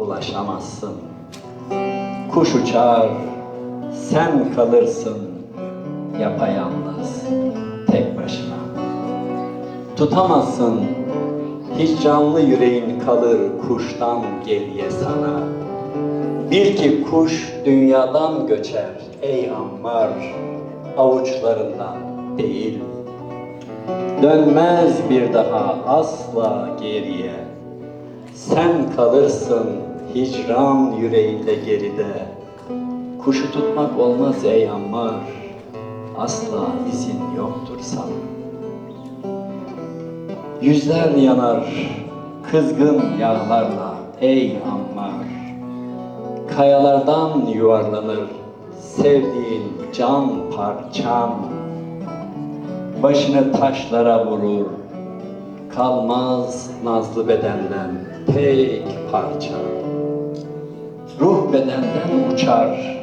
ulaşamazsın. Kuş uçar, sen kalırsın yapayalnız, tek başına. Tutamazsın, hiç canlı yüreğin kalır kuştan geriye sana. Bil ki kuş dünyadan göçer ey ammar, avuçlarından değil. Dönmez bir daha asla geriye. Sen kalırsın hicran yüreğinde geride. Kuşu tutmak olmaz ey ammar, asla izin yoktur sana. Yüzler yanar kızgın yağlarla ey ammar. Kayalardan yuvarlanır sevdiğin can parçam. Başını taşlara vurur, kalmaz nazlı bedenden tek parça. Ruh bedenden uçar,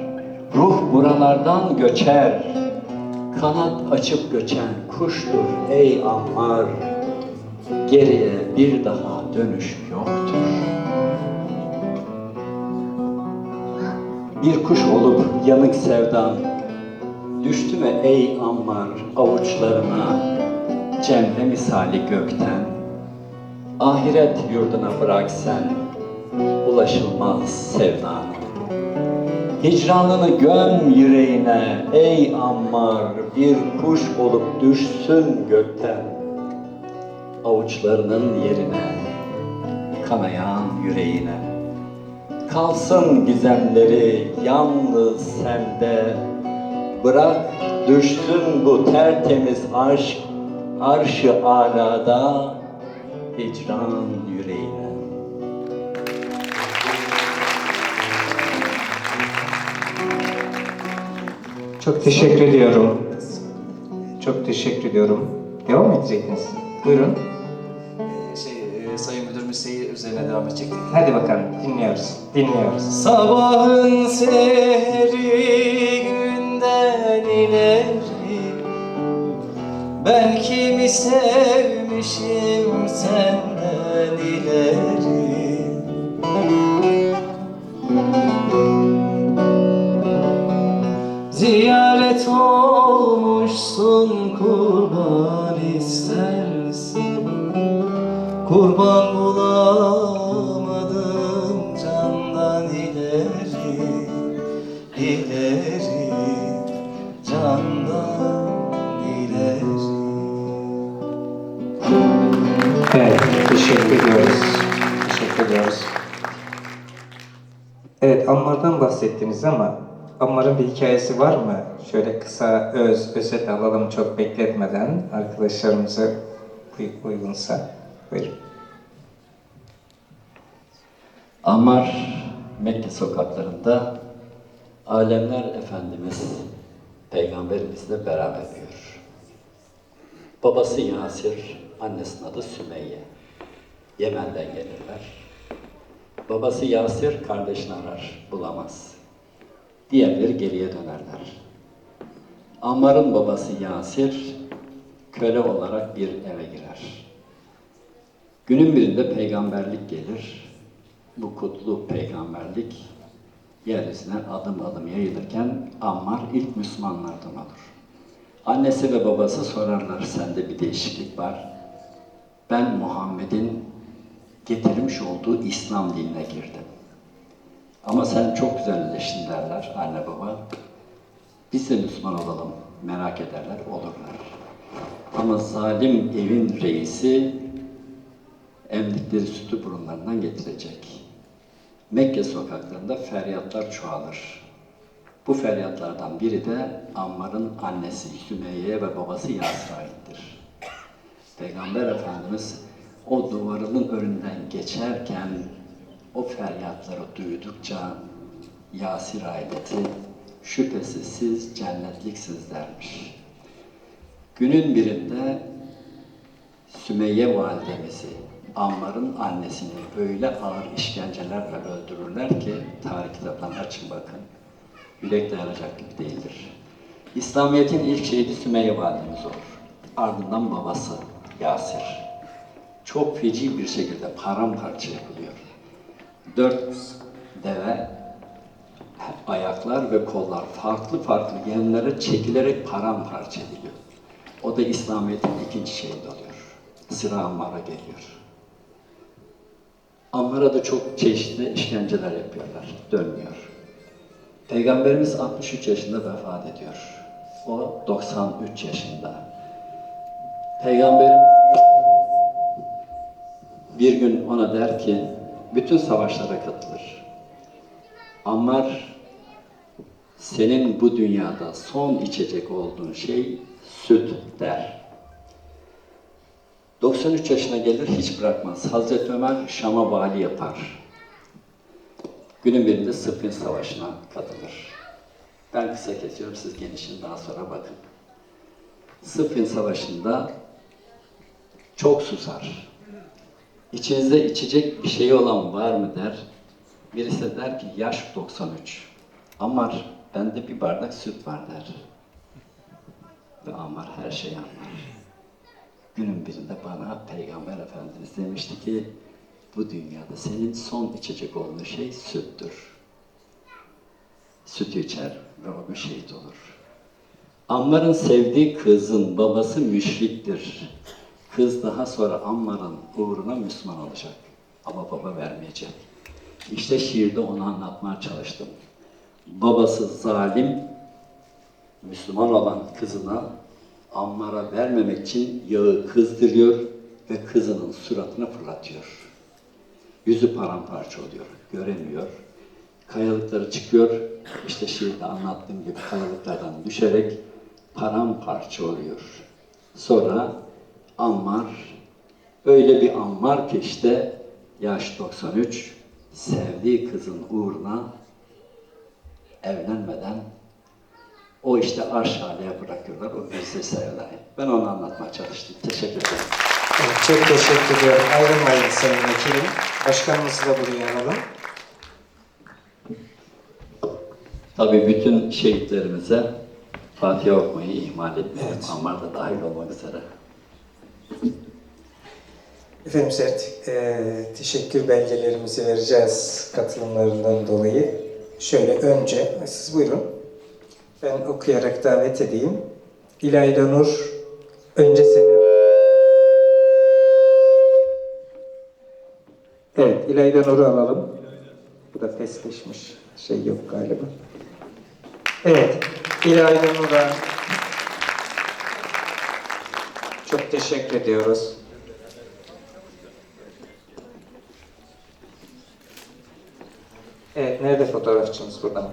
ruh buralardan göçer. Kanat açıp göçen kuştur ey ammar. Geriye bir daha dönüş yoktur. Bir kuş olup yanık sevdan Düştü mü ey ammar avuçlarına Cemre misali gökten Ahiret yurduna bırak sen Ulaşılmaz sevdanı Hicranını göm yüreğine ey ammar Bir kuş olup düşsün gökten. Avuçlarının yerine Kanayan yüreğine. Kalsın gizemleri yalnız sende. Bırak düşsün bu tertemiz aşk Arşı alada hicran yüreğine Çok teşekkür ediyorum. Çok teşekkür ediyorum. Devam edecektiniz. Buyurun. şey, e, Sayın Müdürümüz seyir üzerine devam edecektik. Hadi bakalım dinliyoruz. Dinliyoruz. Sabahın sehri günden ileri Ben kimi sevmişim senden ileri Evet, teşekkür ediyoruz. Teşekkür ediyoruz. Evet, Ammar'dan bahsettiniz ama Ammar'ın bir hikayesi var mı? Şöyle kısa, öz, özet alalım çok bekletmeden arkadaşlarımıza uy- uygunsa. Buyurun. Ammar Mekke sokaklarında Alemler Efendimiz Peygamberimizle beraber büyür. Babası Yasir, annesinin adı Sümeyye. Yemen'den gelirler. Babası Yasir kardeşini arar, bulamaz. Diğerleri geriye dönerler. Ammar'ın babası Yasir köle olarak bir eve girer. Günün birinde peygamberlik gelir. Bu kutlu peygamberlik yeryüzüne adım adım yayılırken Ammar ilk Müslümanlardan olur. Annesi ve babası sorarlar sende bir değişiklik var. Ben Muhammed'in getirmiş olduğu İslam dinine girdim. Ama sen çok güzelleştin derler anne baba. Biz de Müslüman olalım merak ederler olurlar. Ama zalim evin reisi emdikleri sütü burunlarından getirecek. Mekke sokaklarında feryatlar çoğalır. Bu feryatlardan biri de Ammar'ın annesi Sümeyye ve babası Yasir'e aittir. Peygamber Efendimiz o duvarının önünden geçerken o feryatları duydukça Yasir aileti şüphesiz siz cennetliksiniz dermiş. Günün birinde Sümeyye validemizi, Ammar'ın annesini öyle ağır işkencelerle öldürürler ki tarih kitaplarını açın bakın. Yürek dayanacak gibi değildir. İslamiyet'in ilk şehidi Sümeyye validemiz olur. Ardından babası Yasir. Çok feci bir şekilde paramparça yapılıyor. dört deve ayaklar ve kollar farklı farklı genlere çekilerek paramparça ediliyor. O da İslamiyet'in ikinci şehidi oluyor. Sıra Ammar'a geliyor. Ammar'a da çok çeşitli işkenceler yapıyorlar. Dönmüyor. Peygamberimiz 63 yaşında vefat ediyor. O 93 yaşında. Peygamberim bir gün ona der ki, bütün savaşlara katılır. Ammar, senin bu dünyada son içecek olduğun şey süt der. 93 yaşına gelir hiç bırakmaz. Hazreti Ömer Şam'a vali yapar. Günün birinde Sıffin Savaşı'na katılır. Ben kısa kesiyorum, siz genişin daha sonra bakın. Sıffin Savaşı'nda çok susar. İçinizde içecek bir şey olan var mı der. Birisi de der ki yaş 93. Amar bende bir bardak süt var der. Ve Amar her şeyi anlar. Günün birinde bana Peygamber Efendimiz demişti ki bu dünyada senin son içecek olduğun şey süttür. Sütü içer ve o gün şehit olur. Ammar'ın sevdiği kızın babası müşriktir. Kız daha sonra Ammar'ın uğruna Müslüman olacak. Ama baba vermeyecek. İşte şiirde onu anlatmaya çalıştım. Babası zalim, Müslüman olan kızına Ammar'a vermemek için yağı kızdırıyor ve kızının suratına fırlatıyor. Yüzü paramparça oluyor, göremiyor. Kayalıkları çıkıyor, işte şiirde anlattığım gibi kayalıklardan düşerek paramparça oluyor. Sonra Ammar, öyle bir Ammar ki işte yaş 93, sevdiği kızın uğruna evlenmeden o işte arş aleye bırakıyorlar, o Mirza Sevda'yı. Ben onu anlatmaya çalıştım. Teşekkür ederim. Evet, çok teşekkür ediyorum. Ayrılmayın Sayın Vekilim. Başkanımızı da buraya alalım. Tabii bütün şehitlerimize Fatiha okumayı ihmal etmeyelim. Evet. Ammar da dahil olmak üzere. Efendim Sert, e, teşekkür belgelerimizi vereceğiz katılımlarından dolayı. Şöyle önce, siz buyurun. Ben okuyarak davet edeyim. İlayda Nur, önce seni... Evet, İlayda Nur'u alalım. Bu da pesleşmiş. Şey yok galiba. Evet, İlayda Nur'a çok teşekkür ediyoruz. Evet, nerede fotoğrafçımız burada mı?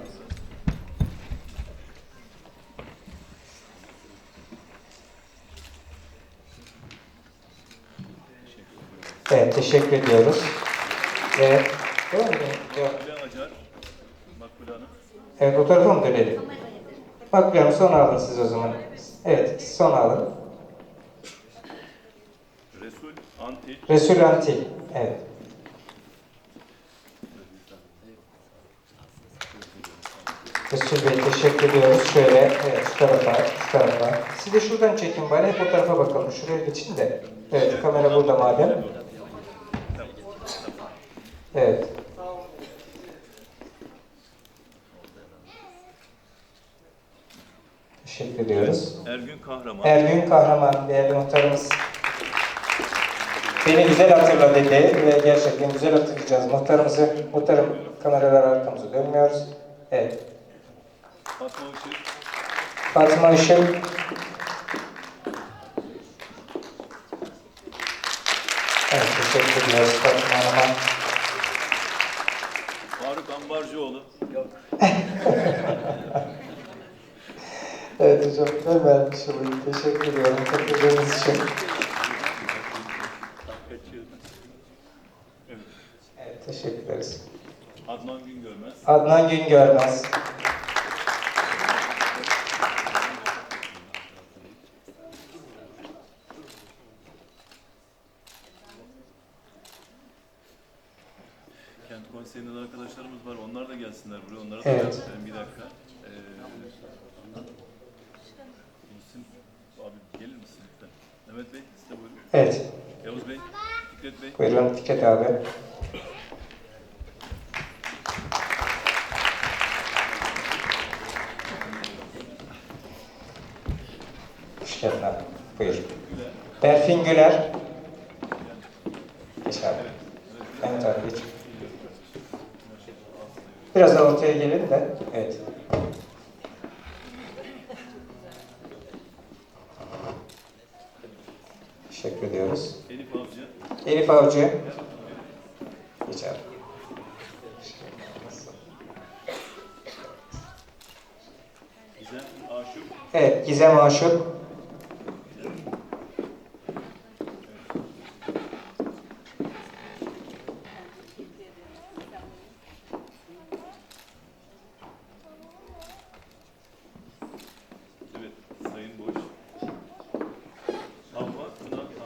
Evet, teşekkür ediyoruz. Ve Makbule. Evet, o tarafa mı dönelim? Yani son alın siz o zaman. Evet, son alın. Resul Antil, Resul Antil. Evet. Resul Bey teşekkür ediyoruz. Şöyle, evet şu tarafa, şu tarafa. Siz de şuradan çekin bari, hep o tarafa bakalım. Şuraya geçin de. Evet, kamera burada madem. Evet. Teşekkür ediyoruz. Ergün Kahraman, Ergün Kahraman değerli muhtarımız beni güzel hatırla dedi ve gerçekten güzel hatırlayacağız muhtarımızı. Muhtarım kameralar arkamıza dönmüyoruz. Evet. Fatma Işık, Fatma Işık. Evet teşekkür ediyoruz Fatma Hanım'a. Faruk Ambarcıoğlu, Evet hocam ben vermiş olayım. Teşekkür ediyorum katıldığınız için. Evet teşekkür ederiz. Adnan Güngörmez, Adnan Güngörmez. Konseyinden arkadaşlarımız var. Onlar da gelsinler buraya. Onlara da evet. bir dakika. Ee, Muhsin abi gelir misin lütfen? Mehmet Bey siz de buyurun. Evet. Yavuz Bey, Fikret Bey. Buyurun Fikret abi. Hoş geldin abi. Buyur. Berfin Güler. Geç abi. Evet, evet. Ben tabii. Biraz da ortaya gelin de. Evet. Teşekkür ediyoruz. Elif Avcı. Elif Avcı. Geç abi. Evet, Gizem Aşık. Evet. Sayın Boş.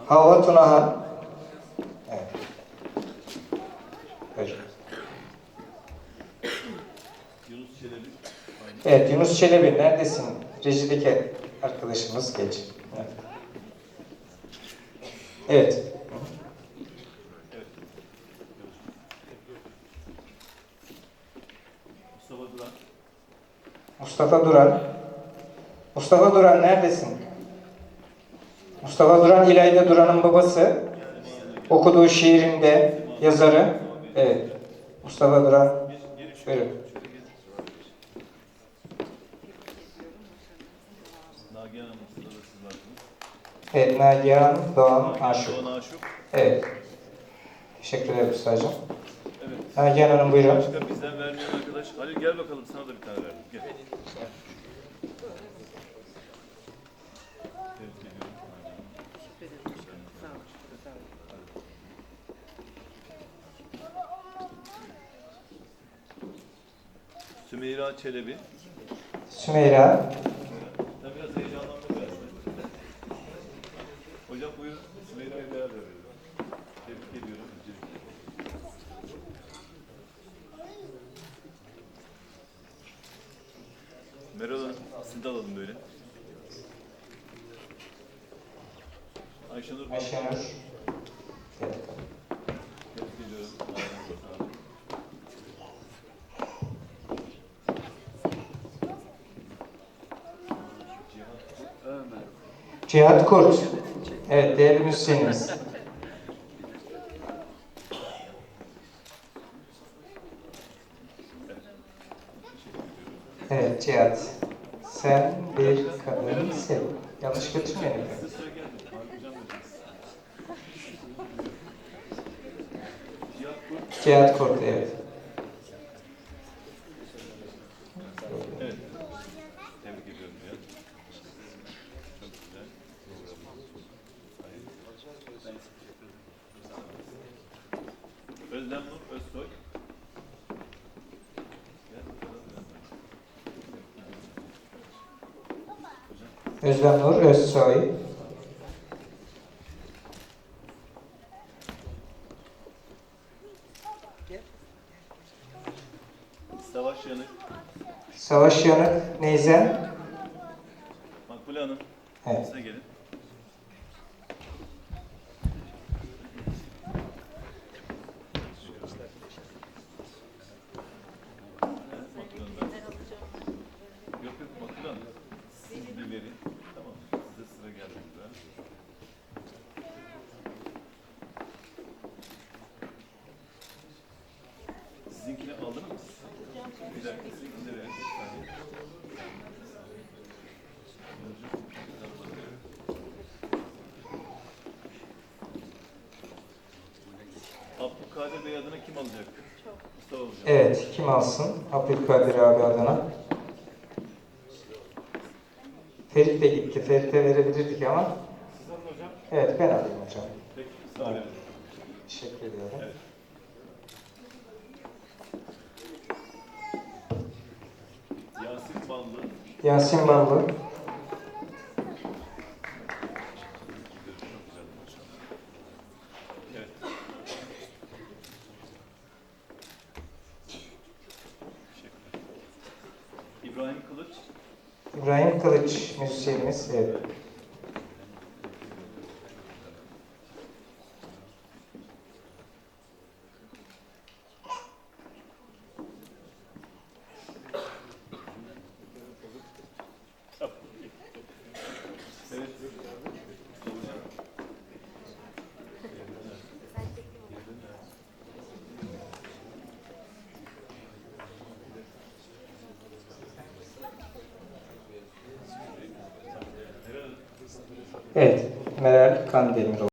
Havva Tuna Tunahan. Evet. Yunus Çelebi. Evet, Yunus Çelebi neredesin? Rejideki arkadaşımız geç. Evet. Evet. Mustafa Duran. Mustafa Duran neredesin? Mustafa Duran İlayda Duran'ın babası. Okuduğu şiirinde yazarı. Evet. Mustafa Duran. Varsınız. Evet, Nagihan Doğan Aşık. Doğan Aşık. Evet. Teşekkür ederim ustacığım. Evet. Nagihan Hanım buyurun. Başka bizden vermeyen arkadaş. Halil gel bakalım sana da bir tane verdim. Gel. Sümeyra Çelebi. Sümeyra. Sen biraz heyecanlandın galiba. Hocam buyurun. Sümeyra'yı beraber verelim. Tebrik ediyorum. Meral Hanım, sizi de alalım böyle. Ayşenur Ayşenur. Tebrik ediyorum. Cihat Kurt. Evet, değerli müzisyenimiz. Evet Cihat. Sen bir kadın sev. Yanlış götürmeyelim. Size sıra geldi. Hocam hocam. Cihat Kurt, Cihat Kurt, evet. Evet. Tebrik ediyorum ya. Çok güzel. Özlem Nur Özsoy. Gel bakalım. Özlem Nur Özsoy. Savaş Yanık. Savaş Yanık, Neyzen. Makbule Hanım. Evet. Size gelin. Evet, Makbule Hanım, ben- Yok yok Makbule Hanım. Siz bir verin. Tamam. Size sıra geldi burada. Sizinkini aldınız mı? Bir dakika sizinkini de verin. Bir saniye. Abdülkadir Bey adına kim alacak? Mustafa hocam. Evet, kim alsın? Abdülkadir abi adına. Ferit de gitti. Ferit'e verebilirdik ama. Evet, ben alayım hocam. Peki, sağ olun. Teşekkür ediyorum. Evet. Yasin Ballı. Yasin Ballı. Evet. Teşekkürler. İbrahim Kılıç. İbrahim Kılıç müzisyenimiz. Evet. Evet. Evet, Meral Kandemiroğlu.